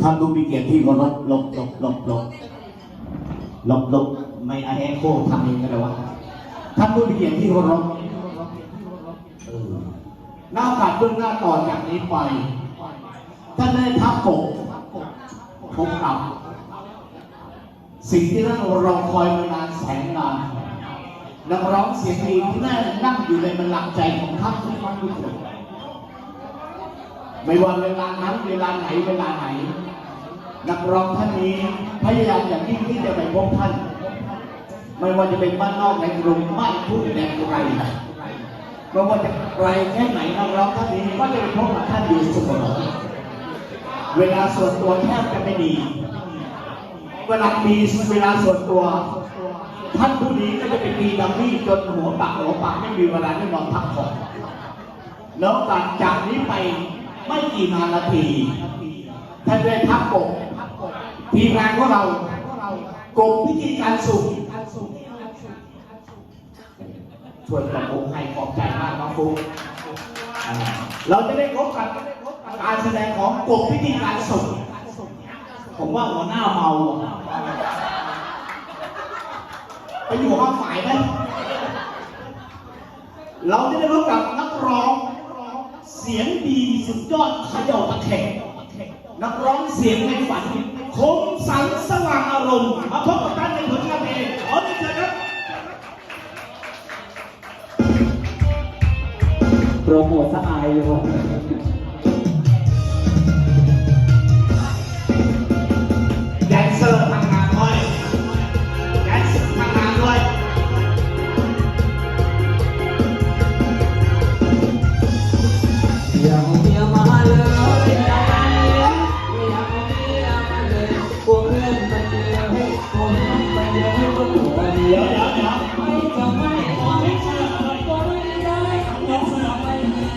ท่านดูมีเกียรติที่เคารพหลบหลบหลบหลบหลบหลบไม่อาแอโคทำเองก็ได้วะท่านดูมีเกียรติที่เคารพเออหน้าโอกาสเบื้องหน้าต่อจากนี้ไปท่านได้ทับปกพบกับ สิ่งที่ท่านรอคอยมานานแสนนานนักร้องเสียงดีที่นั่งนั่งอยู่ในบัลลังก์ใจของท่านทุกท่านทุกคน ไม่ว่าเวลานั้นเวลาไหนเวลาไหน นักร้องท่านนี้พยายามอย่างยิ่งที่จะไปพบท่าน ไม่ว่าจะเป็นบ้านนอกในกรุงบ้านทุ่งแดนไกลไม่ว่าจะไกลแค่ไหนนักร้องท่านนี้ก็จะไปพบกับท่านอยู่เสมอเวลาส่วนตัวแทบจะไม่มีเวลามีเวลาส่วนตัว ท่านผู้นี้ก็จะเป็นมีดัมมี่จนหัวปากหัวปากไม่มีเวลาได้นอนพักผ่อนแล้วการจากนี้ไป ไม่กี่นาทีท่านได้พักปกทีมงานของเรากลุ่มพิธีการสุ่มชวนกับผมให้ขอบใจมากน้องฟุ๊กเราจะได้พบกับการแสดงของกลุ่มพิธีการสุ่มผมว่าหัวหน้าเมาไปอยู่ห้องฝ่ายไหมเราจะได้รู้กับนักร้อง เสียงดีสุดยอดขย่าตะแคงนักร้องเสียงในฝันคมสันสว่างอารมณ์มาพบกับท่านในผลงานเพลงขอเชิญครับโปรโมทสะอายเลย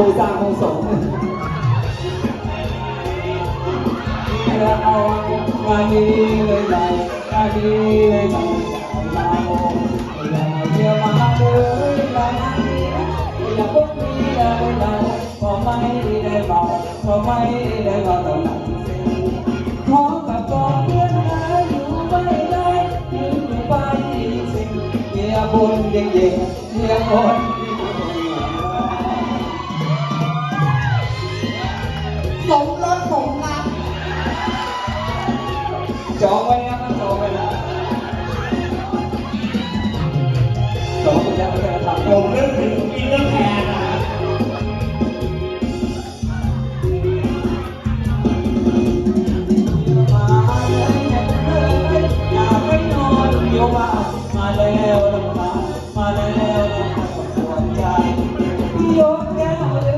กูสร้างคงสงแล้วเอางานนี้เลยใจงานนี้เลยใจเราอย่าเดียวมาเลยอย่อย่าพบมีอะไรเราพอไม่ได้เบาพอไม่ได้เบาต้องนั่งเซ็งขอกับกอเพื่อนหาอยู่ไม่ได้ยืนอยู่ไปสิ่งเมียบนเย็งเย็งเมียบน จองไว้นะจองไว้นะจองไว้แล้วไม่ได้ทำผมนึกถึงปีเตอร์แพนนะมาเลยอยากให้นอนอยู่บ้านมาแล้วลำบากมาแล้วลำบากปวดใจยกแก้วดื่มเล้า